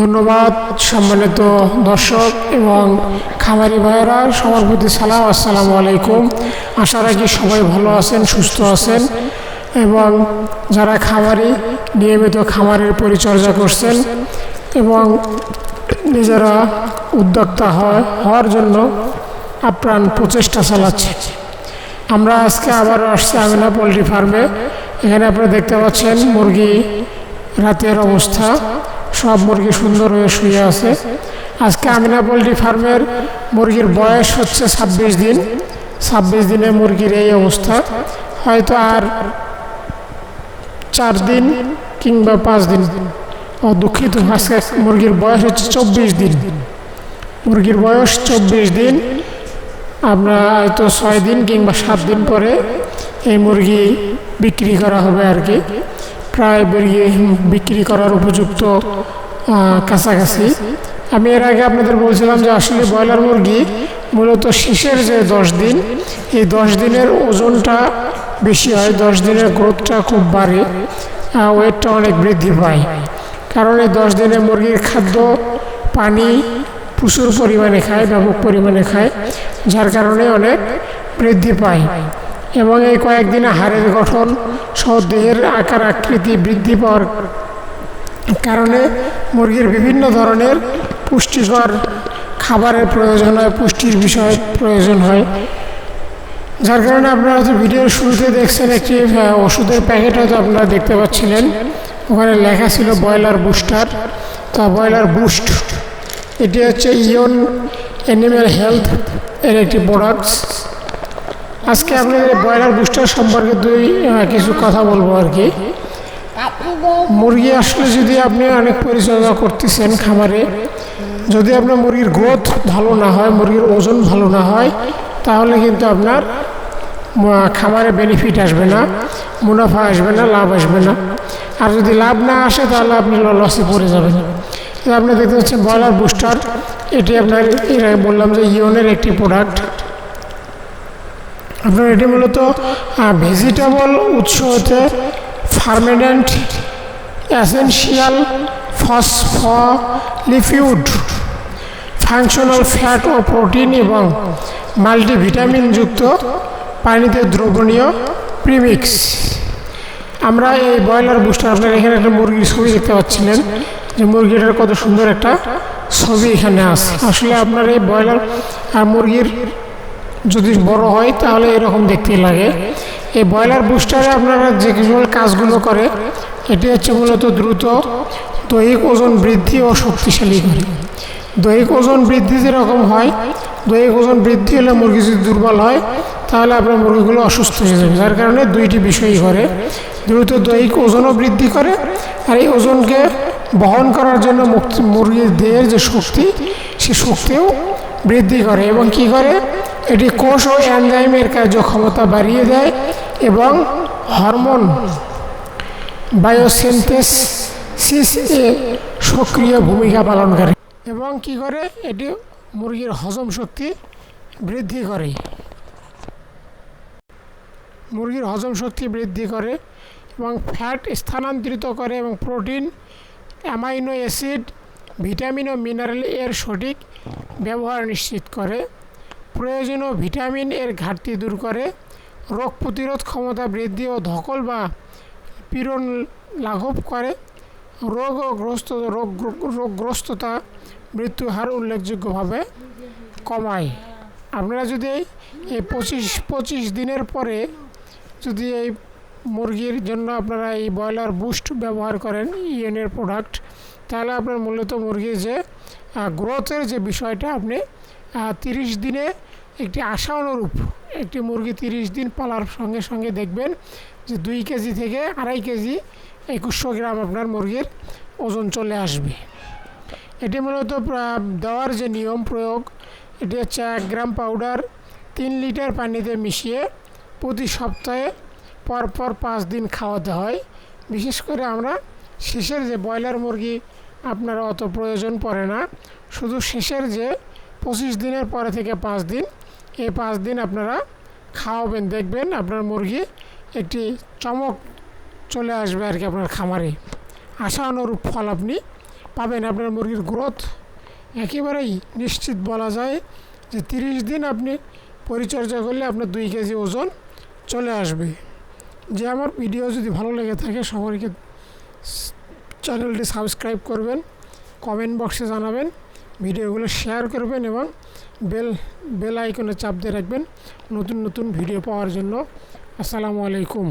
ধন্যবাদ, সম্মানিত দর্শক এবং খামারি ভাইয়েরা, সবার প্রতি সালাম, আসসালামু আলাইকুম। আশা রাখি সবাই ভালো আছেন, সুস্থ আছেন এবং যারা খামারি, নিয়মিত খামারের পরিচর্যা করছেন এবং নিজেরা উদ্যোক্তা হয়, হওয়ার জন্য আপ্রাণ প্রচেষ্টা চালাচ্ছে। আমরা আজকে আবার আসছি আমিনা পোলট্রি ফার্মে। এখানে আপনারা দেখতে পাচ্ছেন মুরগি রাতের অবস্থা। সব মুরগি সুন্দর হয়ে শুয়ে আছে। আজকে আমিনা পোলট্রি ফার্মের মুরগির বয়স হচ্ছে ছাব্বিশ দিন। ছাব্বিশ দিনে মুরগির এই অবস্থা। হয়তো আর চার দিন কিংবা পাঁচ দিন। ও দুঃখিত আজকে মুরগির বয়স হচ্ছে চব্বিশ দিন। মুরগির বয়স চব্বিশ দিন। আমরা হয়তো ছয় দিন কিংবা সাত দিন পরে এই মুরগি বিক্রি করা হবে আর কি। প্রায় মুরগি বিক্রি করার উপযুক্ত কাছাকাছি। আমি এর আগে আপনাদের বলছিলাম যে আসলে ব্রয়লার মুরগি মূলত শেষের যে দশ দিন, এই দশ দিনের ওজনটা বেশি হয়, দশ দিনের গ্রোথটা খুব বাড়ে ওয়েটটা অনেক বৃদ্ধি পায়। কারণ এই দশ দিনে মুরগির খাদ্য, পানি প্রচুর পরিমাণে খায়, ব্যাপক পরিমাণে খায়, যার কারণে অনেক বৃদ্ধি পায়। এবং এই কয়েকদিনে হাড়ের গঠন সহ দেহের আকার আকৃতি বৃদ্ধি পাওয়ার কারণে মুরগির বিভিন্ন ধরনের পুষ্টিকর খাবারের প্রয়োজন হয়, পুষ্টির বিষয়ে প্রয়োজন হয়। যার কারণে আপনারা হয়তো ভিডিওর শুরুতে দেখছেন একটি ওষুধের প্যাকেট হয়তো আপনারা দেখতে পাচ্ছিলেন। ওখানে লেখা ছিল ব্রয়লার বুস্টার। তা ব্রয়লার বুস্ট, এটি হচ্ছে ইয়ন অ্যানিম্যাল হেলথ এর একটি প্রোডাক্টস। আজকে আপনাদের ব্রয়লার বুস্টার সম্পর্কে দুই কিছু কথা বলব আর কি। মুরগি আসলে যদি আপনি অনেক পরিচর্যা করতেছেন খামারে, যদি আপনার মুরগির গ্রোথ ভালো না হয়, মুরগির ওজন ভালো না হয়, তাহলে কিন্তু আপনার খামারে বেনিফিট আসবে না, মুনাফা আসবে না, লাভ আসবে না। আর যদি লাভ না আসে, তাহলে আপনি লসে পড়ে যাবেন। আপনি দেখতে পাচ্ছেন ব্রয়লার বুস্টার এটি আপনার বললাম যে ইয়নের একটি প্রোডাক্ট আপনার এটি মূলত ভেজিটেবল উৎস হতে fermented essential phospholipid functional fat ও প্রোটিন এবং মাল্টিভিটামিনযুক্ত পানিতে দ্রবণীয় প্রিমিক্স আমরা এই ব্রয়লার বুস্টার আপনার এখানে একটা মুরগির ছবি দেখতে পাচ্ছিলেন। যে মুরগিটার কত সুন্দর একটা ছবি এখানে আছে। আসলে আপনার এই ব্রয়লার আর মুরগির যদি বড় হয়, তাহলে এরকম দেখতে লাগে। এই ব্রয়লার বুস্টারে আপনারা যে কিছু কাজগুলো করে, এটি হচ্ছে মূলত দ্রুত দৈহিক ওজন বৃদ্ধি ও শক্তিশালী করে। দৈহিক ওজন বৃদ্ধি যেরকম হয়, দৈহিক ওজন বৃদ্ধি হলে মুরগি যদি দুর্বল হয়, তাহলে আপনার মুরগিগুলো অসুস্থ হয়ে যাবে। যার কারণে দুইটি বিষয়ই করে। দ্রুত দৈহিক ওজনও বৃদ্ধি করে আর এই ওজনকে বহন করার জন্য মুরগির দেহের যে শক্তি, সে শক্তিও বৃদ্ধি করে এবং কি করে? এটি কোষ ও এনজাইমের কার্যক্ষমতা বাড়িয়ে দেয় এবং হরমোন বায়োসিনথেসিস এ সক্রিয় ভূমিকা পালন করে এবং কি করে? এটি মুরগির হজম শক্তি বৃদ্ধি করে। মুরগির হজম শক্তি বৃদ্ধি করে এবং ফ্যাট স্থানান্তরিত করে এবং প্রোটিন, অ্যামাইনো অ্যাসিড, ভিটামিন ও মিনারেল এর সঠিক ব্যবহার নিশ্চিত করে। প্রয়োজনীয় ভিটামিন এর ঘাটতি দূর করে, রোগ প্রতিরোধ ক্ষমতা বৃদ্ধি ও ধকল বা পীড়ন লাঘব করে। রোগ ও গ্রস্ত, রোগ রোগগ্রস্ততা মৃত্যু হার উল্লেখযোগ্যভাবে কমায়। আপনারা যদি এই পঁচিশ পঁচিশ দিনের পরে যদি এই মুরগির জন্য আপনারা এই ব্রয়লার বুস্ট ব্যবহার করেন ইএনের প্রোডাক্ট, তাহলে আপনার মূলত মুরগির যে গ্রোথের যে বিষয়টা আপনি তিরিশ দিনে একটি আশা অনুরূপ একটি মুরগি তিরিশ দিন পালার সঙ্গে সঙ্গে দেখবেন যে দুই কেজি থেকে আড়াই কেজি একুশশো গ্রাম আপনার মুরগির ওজন চলে আসবে। এটি মূলত দেওয়ার যে নিয়ম প্রয়োগ, এটি হচ্ছে এক গ্রাম পাউডার তিন লিটার পানিতে মিশিয়ে প্রতি সপ্তাহে পরপর পাঁচ দিন খাওয়াতে হয়। বিশেষ করে আমরা শেষের যে ব্রয়লার মুরগি আপনার অত প্রয়োজন পড়ে না। শুধু শেষের যে পঁচিশ দিনের পরে থেকে পাঁচ দিন এই পাঁচ দিন আপনারা খাওয়াবেন, দেখবেন আপনার মুরগি একটি চমক চলে আসবে আর কি আপনার খামারে। আশা অনুরূপ ফল আপনি পাবেন। আপনার মুরগির গ্রোথ একেবারেই নিশ্চিত বলা যায় যে তিরিশ দিন আপনি পরিচর্যা করলে আপনার দুই কেজি ওজন চলে আসবে। যে আমার ভিডিও যদি ভালো লেগে থাকে সবাইকে চ্যানেলটি সাবস্ক্রাইব করবেন, কমেন্ট বক্সে জানাবেন। ভিডিওগুলো শেয়ার করবেন এবং বেল বেল আইকনে চাপ দিয়ে রাখবেন নতুন নতুন ভিডিও পাওয়ার জন্য। আসসালামু আলাইকুম।